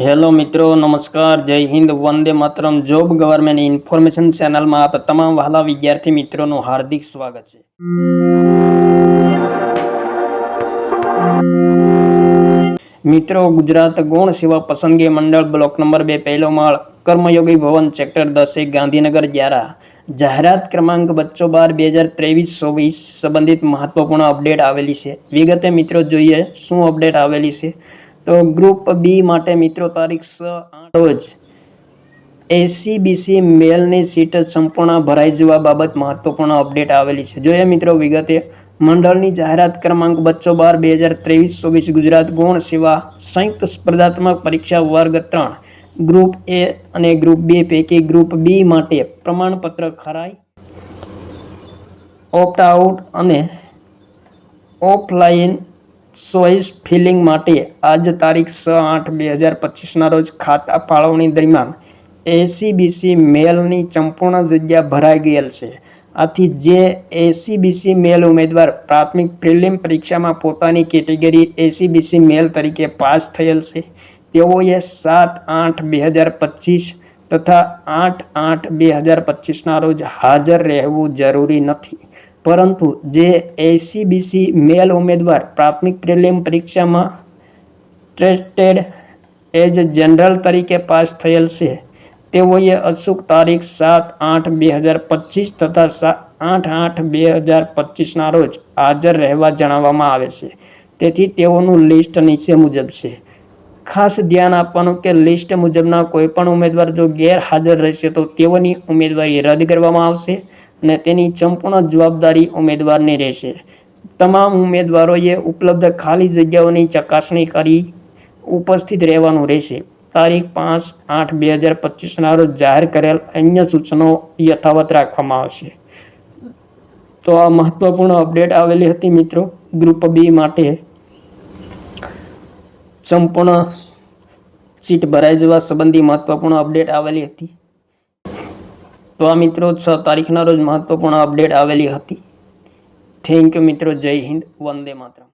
Hello મિત્રો, નમસ્કાર, Jai Hind, Vande Mataram. Job government information ચેનલમાં આપ તમામ વહાલા વિદ્યાર્થી મિત્રોનું હાર્દિક સ્વાગત છે. મિત્રો, ગુજરાત ગૌણ સેવા પસંદગી મંડળ બ્લોક નંબર બે, પહેલો માળ, કર્મયોગી ભવન સેક્ટર દસે, ગાંધીનગર ગ્યારા. જાહેરાત ક્રમાંક બચ્ચો બાર, બે હજાર ત્રેવીસ, ચોવીસ, સંબંધિત મહત્વપૂર્ણ અપડેટ આવેલી છે. વિગતે મિત્રો જોઈએ, શું અપડેટ આવેલી છે? તો ગ્રુપ બી માટે મિત્રો તારીખ છ આઠ રોજ એસીબીસી મેલની સીટ સંપૂર્ણ ભરાઈ જવા બાબત મહત્વપૂર્ણ અપડેટ આવેલી છે. જોઈએ મિત્રો વિગતે, મંડળની જાહેરાત ક્રમાંક બચ્ચો બાર, બે હજાર ત્રેવીસ, ચોવીસ ગુજરાત ગુણ સેવા સંયુક્ત સ્પર્ધાત્મક પરીક્ષા વર્ગ ત્રણ. ગ્રુપ એ અને ગ્રુપ બી પૈકી ગ્રુપ બી માટે પ્રમાણપત્ર ખરાઈ ઓપ્ટ આઉટ અને ઓફલાઈન ચોઈસ ફિલિંગ માટે આજ તારીખ છ આઠ બે હજાર પચીસના રોજ ખાતા ફાળવણી દરમિયાન એસીબીસી મેલની સંપૂર્ણ જગ્યા ભરાઈ ગયેલ છે. આથી જે એસીબીસી મેલ ઉમેદવાર પ્રાથમિક પ્રિલિમ પરીક્ષામાં પોતાની કેટેગરી એસીબીસી મેલ તરીકે પાસ થયેલ છે. તેઓએ સાત આઠ બે હજાર પચીસ તથા આઠ આઠ બે હજાર પચીસના રોજ હાજર રહેવું જરૂરી નથી. પરંતુ જે એસીબીસી મેલ ઉમેદવાર પ્રાથમિક પ્રિલિમ પરીક્ષામાં ટ્રેસ્ટેડ એજ જનરલ તરીકે પાસ થયેલ છે, તેઓએ અચૂક તારીખ સાત આઠ બે હજાર પચીસ તથા આઠ આઠ બે હજાર પચીસના રોજ હાજર રહેવા જણાવવામાં આવે છે. તેથી તેઓનું લિસ્ટ નીચે મુજબ છે. ખાસ ધ્યાન આપવાનું કે લિસ્ટ મુજબના કોઈપણ ઉમેદવાર જો ગેરહાજર રહેશે તો તેઓની ઉમેદવારી રદ કરવામાં આવશે. અને તેની સંપૂર્ણ જવાબદારી ઉમેદવારની રહેશે. તમામ ઉમેદવારોએ ઉપલબ્ધ ખાલી જગ્યાઓની ચકાસણી કરી ઉપસ્થિત રહેવાનું રહેશે. તારીખ પાંચ આઠ બે હજાર પચીસના રોજ જાહેર કરેલ અન્ય સૂચનો યથાવત રાખવામાં આવશે. તો આ મહત્વપૂર્ણ અપડેટ આવેલી હતી મિત્રો. ગ્રુપ બી માટે સંપૂર્ણ સીટ ભરાઈ જવા સંબંધી મહત્વપૂર્ણ અપડેટ આવેલી હતી. તો આ મિત્રો છ તારીખના રોજ મહત્વપૂર્ણ અપડેટ આવેલી હતી. થેન્ક યુ મિત્રો. જય હિન્દ. વંદે માતરમ.